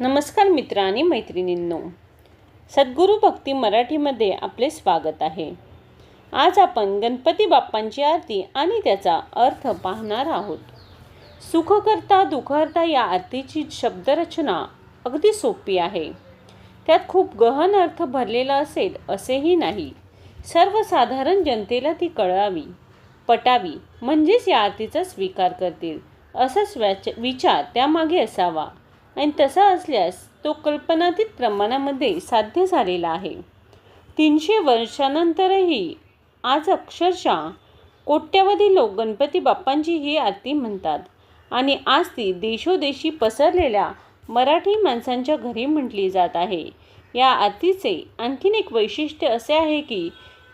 नमस्कार मित्र आणि मैत्रिणींनो. सद्गुरू भक्ती मराठीमध्ये आपले स्वागत आहे. आज आपण गणपती बाप्पांची आरती आणि त्याचा अर्थ पाहणार आहोत. सुखकर्ता दुखहर्ता या आरतीची शब्दरचना अगदी सोपी आहे. त्यात खूप गहन अर्थ भरलेला असेल असेही नाही. सर्वसाधारण जनतेला ती कळावी पटावी म्हणजेच या आरतीचा स्वीकार करतील असाच व्याच विचार त्यामागे असावा. आणि तसा असल्यास तो कल्पनातीत प्रमाणामध्ये साध्य झालेला आहे. तीनशे वर्षानंतरही आज अक्षरशः कोट्यवधी लोक गणपती बाप्पांची ही आरती म्हणतात आणि आज ती देशोदेशी पसरलेल्या मराठी माणसांच्या घरी म्हटली जात आहे. या आरतीचे आणखीन एक वैशिष्ट्य असे आहे की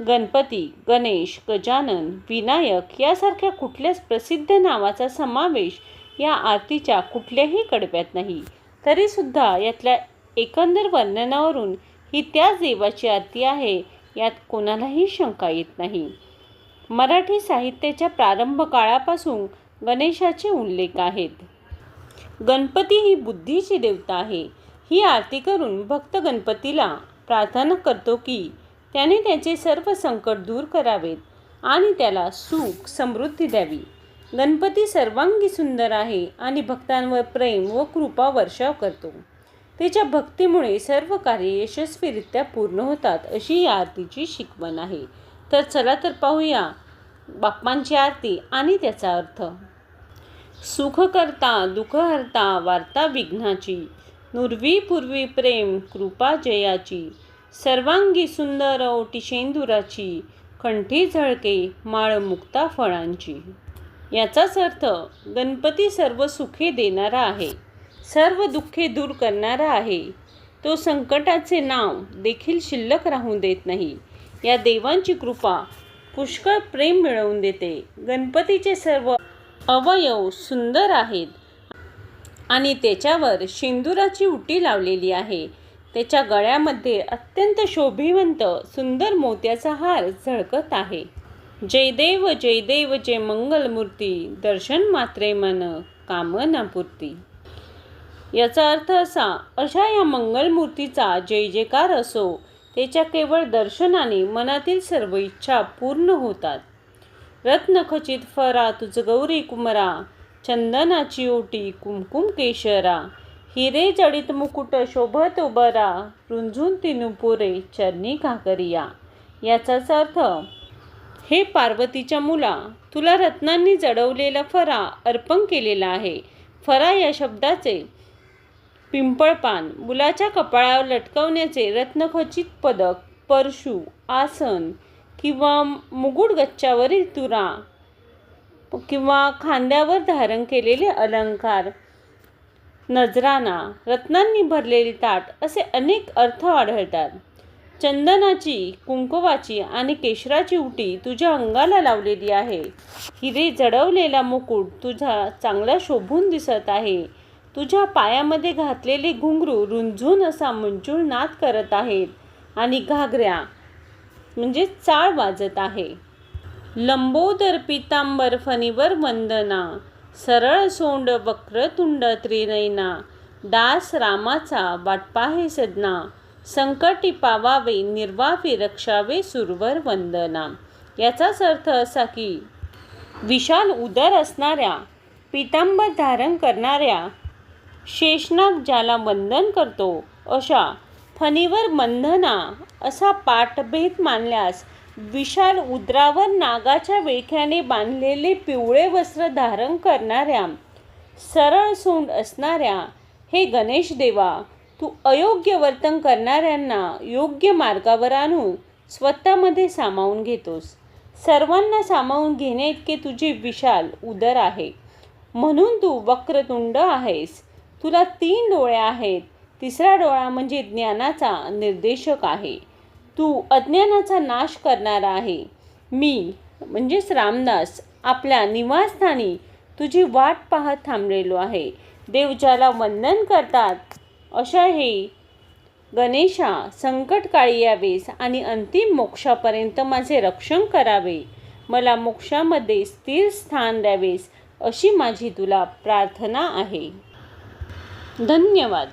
गणपती गणेश गजानन विनायक यासारख्या कुठल्याच प्रसिद्ध नावाचा समावेश या आरतीच्या कुठल्याही कडव्यात नाही. तरीसुद्धा यातल्या एकंदर वर्णनावरून ही त्याच देवाची आरती आहे यात कोणालाही शंका येत नाही. मराठी साहित्याच्या प्रारंभ काळापासून गणेशाचे उल्लेख आहेत. गणपती ही बुद्धीची देवता आहे. ही आरती करून भक्त गणपतीला प्रार्थना करतो की त्याने त्याचे सर्व संकट दूर करावेत आणि त्याला सुख समृद्धी द्यावी. गणपती सर्वांगी सुंदर आहे आणि भक्तांवर प्रेम व कृपा वर्षाव करतो. त्याच्या भक्तीमुळे सर्व कार्य यशस्वीरित्या पूर्ण होतात अशी या आरतीची शिकवण आहे. तर चला तर पाहूया बाप्पांची आरती आणि त्याचा अर्थ. सुखकर्ता दुःखहर्ता वार्ता विघ्नाची नुर्वी पूर्वी प्रेम कृपा जयाची सर्वांगी सुंदर ओटी शेंदुराची कंठी झळके माळ मुक्ता फळांची. याचाच अर्थ गणपती सर्व सुखे देणारा आहे सर्व दुःखे दूर करणारा आहे. तो संकटाचे नाव देखील शिल्लक राहून देत नाही. या देवांची कृपा पुष्कळ प्रेम मिळवून देते. गणपतीचे सर्व अवयव सुंदर आहेत आणि त्याच्यावर शेंदुराची उटी लावलेली आहे. त्याच्या गळ्यामध्ये अत्यंत शोभिवंत सुंदर मोत्याचा हार झळकत आहे. जय देव जय देव जय मंगलमूर्ती दर्शन मात्रे मन कामनापूर्ती याचा अर्थ असा अशा या मंगलमूर्तीचा जय जयकार असो त्याच्या केवळ दर्शनाने मनातील सर्व इच्छा पूर्ण होतात. रत्नखचित फरा तुझ गौरी कुमरा चंदनाची ओटी कुमकुम केशरा हिरे जडित मुकुट शोभत उबरा रुंझून तिनुपुरे चरणी घाकरिया याचाच अर्थ हे पार्वतीच्या मुला तुला रत्नांनी जडवलेला फरा अर्पण केलेला आहे. फरा या शब्दाचे पिंपळपान मुलाच्या कपाळावर लटकवण्याचे रत्नखचित पदक परशु आसन किंवा मुगुड गच्च्यावरील तुरा किंवा खांद्यावर धारण केलेले अलंकार नजराना रत्नांनी भरलेली ताट असे अनेक अर्थ आढळतात. चंदनाची कुंकवाची आणि केशराची उटी तुझ्या अंगाला लावलेली आहे. हिरे जडवलेला मुकुट तुझा चांगला शोभून दिसत आहे. तुझ्या पायामध्ये घातलेले घुंगरू रुंझून असा मंजूळ नाद करत आहेत आणि घागऱ्या म्हणजे चाळ वाजत आहे. लंबोदर पितांबर फणीवर वंदना सरळ सोंड वक्रतुंड त्रिनयना दास रामाचा वाटपाहे सदना संकटी पावावे निर्वावे रक्षावे सुरवर वंदना. याचाच अर्थ असा की विशाल उदर असणाऱ्या पितांबर धारण करणाऱ्या शेषनाग ज्याला वंदन करतो अशा फणीवर बंधना असा पाठभेद मानल्यास विशाल उदरावर नागाच्या वेख्याने बांधलेले पिवळे वस्त्र धारण करणाऱ्या सरळ सोंड असणाऱ्या हे गणेश देवा तू अयोग्य वर्तन करणाऱ्यांना योग्य मार्गावर आणून स्वतःमध्ये सामावून घेतोस. सर्वांना सामावून घेणे इतके तुझे विशाल उदर आहे. म्हणून तू वक्रतुंड आहेस. तुला तीन डोळे आहेत. तिसरा डोळा म्हणजे ज्ञानाचा निर्देशक आहे. तू अज्ञानाचा नाश करणारा आहे. मी म्हणजेच रामदास आपल्या निवासस्थानी तुझी वाट पाहत थांबलेलो आहे. देव ज्याला वंदन करतात अशा हे गणेशा संकटकाळी यावेस आणि अंतिम मोक्षापर्यंत माझे रक्षण करावे. मला मोक्षामध्ये स्थिर स्थान द्यावेस अशी माझी तुला प्रार्थना आहे. धन्यवाद.